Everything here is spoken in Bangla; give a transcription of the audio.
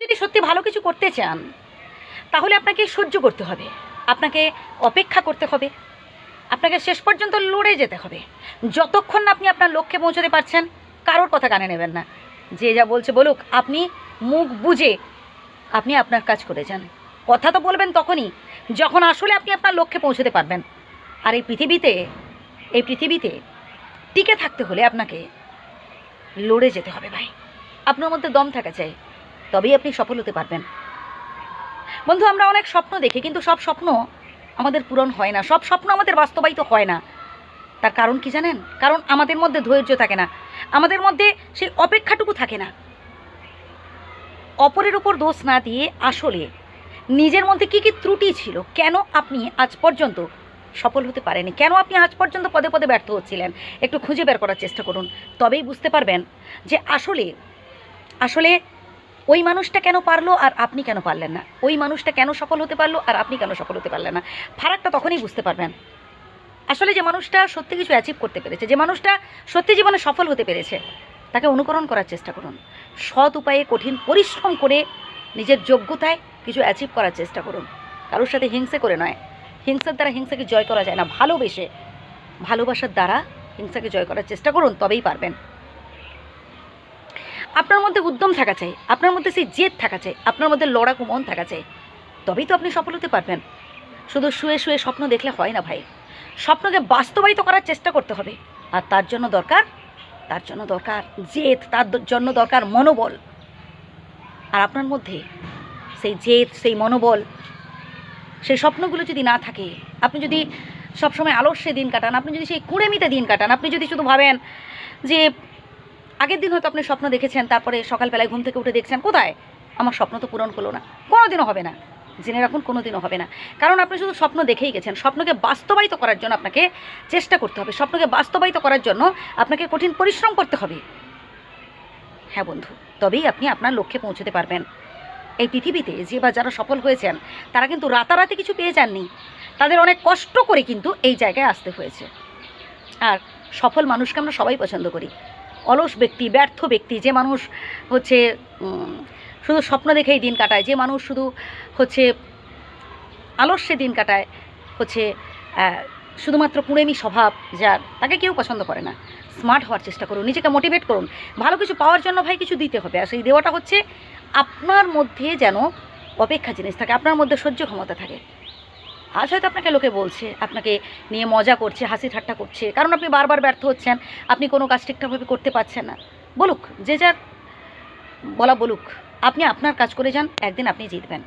যদি সত্যি ভালো কিছু করতে চান, তাহলে আপনাকে সহ্য করতে হবে। আপনাকে অপেক্ষা করতে হবে। আপনাকে শেষ পর্যন্ত লড়ে যেতে হবে। যতক্ষণ আপনি আপনার লক্ষ্যে পৌঁছতে পারছেন, কারোর কথা কানে নেবেন না। যে যা বলছে বলুক, আপনি মুখ বুঝে আপনি আপনার কাজ করে যান। কথা তো বলবেন তখনই, যখন আসলে আপনি আপনার লক্ষ্যে পৌঁছতে পারবেন। আর এই পৃথিবীতে এই পৃথিবীতে টিকে থাকতে হলে আপনাকে লড়ে যেতে হবে ভাই। আপনার মধ্যে দম থাকা চাই। তবেই আপনি সফল হতে পারবেন। বন্ধু, আমরা অনেক স্বপ্ন দেখি, কিন্তু সব স্বপ্ন আমাদের পূরণ হয় না। সব স্বপ্ন আমাদের বাস্তবায়িত হয় না। তার কারণ কি জানেন? কারণ আমাদের মধ্যে ধৈর্য থাকে না। আমাদের মধ্যে সেই অপেক্ষাটুকু থাকে না। অপরের উপর দোষ না দিয়ে আসলে নিজের মধ্যে কী কী ত্রুটি ছিল, কেন আপনি আজ পর্যন্ত সফল হতে পারেনি কেন আপনি আজ পর্যন্ত পদে পদে ব্যর্থ হচ্ছিলেন? একটু খুঁজে বের করার চেষ্টা করুন। তবেই বুঝতে পারবেন যে আসলে আসলে ওই মানুষটা কেন পারল আর আপনি কেন পারলেন না? ওই মানুষটা কেন সফল হতে পারল আর আপনি কেন সফল হতে পারলেন না? ফারাকটা তখনই বুঝতে পারবেন। আসলে যে মানুষটা সত্যি কিছু অ্যাচিভ করতে পেরেছে, যে মানুষটা সত্যি জীবনে সফল হতে পেরেছে, তাকে অনুকরণ করার চেষ্টা করুন। সৎ উপায়ে কঠিন পরিশ্রম করে নিজের যোগ্যতায় কিছু অ্যাচিভ করার চেষ্টা করুন। কারোর সাথে হিংসে করে নয়। হিংসার দ্বারা হিংসাকে জয় করা যায় না। ভালোবেসে, ভালোবাসার দ্বারা হিংসাকে জয় করার চেষ্টা করুন, তবেই পারবেন। আপনার মধ্যে উদ্যম থাকা চাই, আপনার মধ্যে সেই জেদ থাকা চাই, আপনার মধ্যে লড়াকু মন থাকা চাই। তবেই তো আপনি সফল হতে পারবেন। শুধু শুয়ে শুয়ে স্বপ্ন দেখলে হয় না ভাই। স্বপ্নকে বাস্তবায়িত করার চেষ্টা করতে হবে। আর তার জন্য দরকার, তার জন্য দরকার জেদ, তার জন্য দরকার মনোবল। আর আপনার মধ্যে সেই জেদ, সেই মনোবল, সেই স্বপ্নগুলো যদি না থাকে, আপনি যদি সবসময় আলস্যে দিন কাটান, আপনি যদি সেই কুড়েমিতে দিন কাটান, আপনি যদি শুধু ভাবেন যে আগের দিন হয়তো আপনি স্বপ্ন দেখেছেন, তারপরে সকালবেলায় ঘুম থেকে উঠে দেখছেন, কোথায়? আমার স্বপ্ন তো পূরণ করল না। কোনোদিনও হবে না। জেনে রাখুন, কোনোদিনও হবে না। কারণ আপনি শুধু স্বপ্ন দেখেই গেছেন। স্বপ্নকে বাস্তবায়িত করার জন্য আপনাকে চেষ্টা করতে হবে। স্বপ্নকে বাস্তবায়িত করার জন্য আপনাকে কঠিন পরিশ্রম করতে হবে। হ্যাঁ বন্ধু, তবেই আপনি আপনার লক্ষ্যে পৌঁছতে পারবেন। এই পৃথিবীতে যে বা যারা সফল হয়েছেন, তারা কিন্তু রাতারাতি কিছু পেয়ে যাননি। তাদের অনেক কষ্ট করে কিন্তু এই জায়গায় আসতে হয়েছে। আর সফল মানুষকে আমরা সবাই পছন্দ করি। অলস ব্যক্তি, ব্যর্থ ব্যক্তি, যে মানুষ হচ্ছে শুধু স্বপ্ন দেখেই দিন কাটায়, যে মানুষ শুধু হচ্ছে আলস্যে দিন কাটায়, হচ্ছে শুধুমাত্র কুড়েমি স্বভাব, যার তাকে কেউ পছন্দ করে না। স্মার্ট হওয়ার চেষ্টা করুন, নিজেকে মোটিভেট করুন। ভালো কিছু পাওয়ার জন্য ভাই কিছু দিতে হবে। আর সেই দেওয়াটা হচ্ছে, আপনার মধ্যে যেন অপেক্ষা জিনিস থাকে, আপনার মধ্যে সহ্য ক্ষমতা থাকে। আজ হয়তো আপনাকে লোকে বলছে, আপনাকে নিয়ে মজা করছে, হাসি ঠাট্টা করছে। কারণ আপনি বারবার ব্যর্থ হচ্ছেন, আপনি কোনো কাজ ঠিকঠাকভাবে করতে পারছেন না। বলুক, যে যার, বলা বলুক, আপনি আপনার কাজ করে যান, একদিন আপনি জিতবেন।